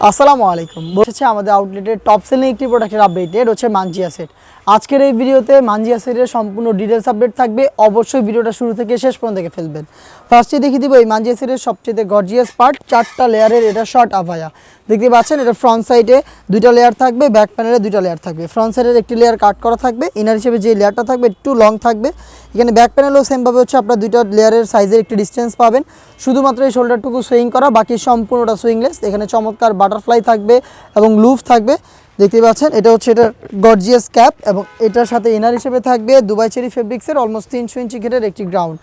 আসসালামু আলাইকুম। বসেছে আমাদের আউটলেটের টপ সেলিং একটি প্রোডাক্টের আপডেট এর হচ্ছে মানজিয়া সেট আজকের এই ভিডিওতে মানজিয়া সেটের সম্পূর্ণ ডিটেলস আপডেট থাকবে। অবশ্যই ভিডিওটা শুরু থেকে শেষ পর্যন্ত দেখে ফেলবেন। ফার্স্টে দেখিয়ে দিব এই মানজিয়া সেটের সবচেয়ে গর্জিয়াস পার্ট চারটা লেয়ারের এটা শর্ট আভায়া দেখতে পাচ্ছেন, এটা ফ্রন্ট সাইডে দুইটা লেয়ার থাকবে ব্যাক প্যানেলে দুইটা লেয়ার থাকবে। ফ্রন্ট সাইডের একটি লেয়ার কাট করা থাকবে ইনার হিসেবে যে লেয়ারটা থাকবে, একটু লং থাকবে। এখানে ব্যাক প্যানেলও সেমভাবে হচ্ছে, আপনার দুইটা লেয়ারের সাইজের একটি ডিস্টেন্স পাবেন। শুধুমাত্র এই শোল্ডারটুকু সুইং করা, বাকি সম্পূর্ণটা সুইংলেস এখানে চমৎকার বাটারফ্লাই থাকবে এবং লুফ থাকবে। দেখতে পাচ্ছেন, এটা হচ্ছে এটার গর্জিয়াস ক্যাপ এবং এটার সাথে ইনার হিসেবে থাকবে দুবাই চেরি ফেব্রিক্সের অলমোস্ট তিনশো ইঞ্চি ঘেরের একটি গ্রাউন্ড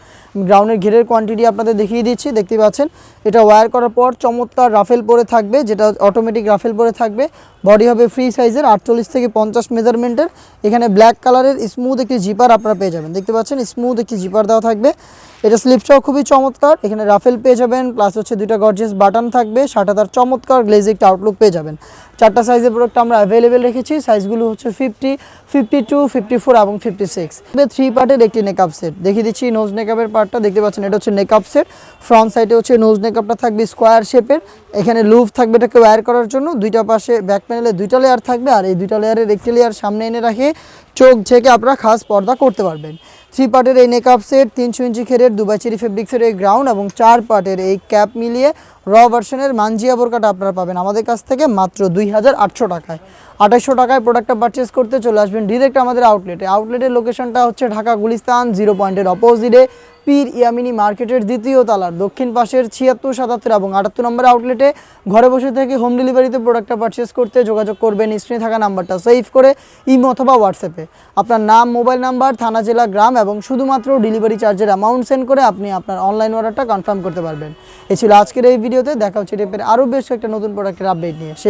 গ্রাউন্ডের ঘেরের কোয়ান্টিটি আপনাদের দেখিয়ে দিচ্ছি দেখতে পাচ্ছেন। এটা ওয়্যার করার পর চমৎকার রাফেল পরে থাকবে, যেটা অটোমেটিক রাফেল পরে থাকবে। বডি হবে ফ্রি সাইজের আটচল্লিশ থেকে পঞ্চাশ মেজারমেন্টের এখানে ব্ল্যাক কালারের স্মুথ একটি জিপার আপনারা পেয়ে যাবেন। দেখতে পাচ্ছেন স্মুথ একটি জিপার দেওয়া থাকবে। এটা স্লিপটাও খুবই চমৎকার। এখানে রাফেল পেয়ে যাবেন প্লাস হচ্ছে দুইটা গর্জেস বাটন থাকবে সাটা তার চমৎকার গ্লেজ একটা আউটলুক পেয়ে যাবেন। চারটা সাইজের প্রোডাক্ট আমরা অ্যাভেলেবেল রেখেছি। সাইজগুলো হচ্ছে fifty fifty two fifty four এবং ফিফটি সিক্স থ্রি পার্টের একটি নেকআপ সেট দেখিয়ে দিচ্ছি নোজ নেকআপের পার্টটা দেখতে পাচ্ছেন, এটা হচ্ছে নেকআপ সেট ফ্রন্ট সাইডে হচ্ছে নোজ নেকআপটা থাকবে স্কোয়ার শেপের এখানে লুফ থাকবে এটাকে ওয়্যার করার জন্য। দুইটা পাশে ব্যাক প্যানেলে দুইটা লেয়ার থাকবে আর এই দুইটা লেয়ারের একটি লেয়ার সামনে এনে রাখে চোখ ঝেঁকে আপনারা খাস পর্দা করতে পারবেন। থ্রি পার্টের এই নেকআপ সেট তিনশো ইঞ্চি খেরের দুবাই চেরি ফেব্রিক্সের এই গ্রাউন্ড এবং চার পার্টের এই ক্যাপ মিলিয়ে র ভার্সনের মানজিয়া বোরকাটা আপনারা পাবেন আমাদের কাছ থেকে মাত্র দুই হাজার আটশো টাকায়। আঠাশশো টাকায় প্রোডাক্টটা পারচেস করতে চলে আসবেন ডিরেক্ট আমাদের আউটলেটে আউটলেটের লোকেশনটা হচ্ছে ঢাকা গুলিস্তান জিরো পয়েন্টের অপোজিটে পীর ইয়ামিনি মার্কেটের দ্বিতীয় তালার দক্ষিণ পাশের ছিয়াত্তর, সাতাত্তর এবং আটাত্তর নম্বর আউটলেটে ঘরে বসে থেকে হোম ডেলিভারিতে প্রোডাক্টটা পারচেস করতে যোগাযোগ করবেন। স্ক্রিনে থাকা নাম্বারটা সেভ করে ইমো অথবা হোয়াটসঅ্যাপে আপনার নাম মোবাইল নাম্বার থানা, জেলা, গ্রাম এবং শুধুমাত্র ডেলিভারি চার্জের অ্যামাউন্ট সেন্ড করে আপনি আপনার অনলাইন অর্ডারটা কনফার্ম করতে পারবেন। এ ছিল আজকের এই ভিডিওতে। দেখা হচ্ছে টেপের আরও বেশ একটা নতুন প্রোডাক্টের আপডেট নিয়ে। সে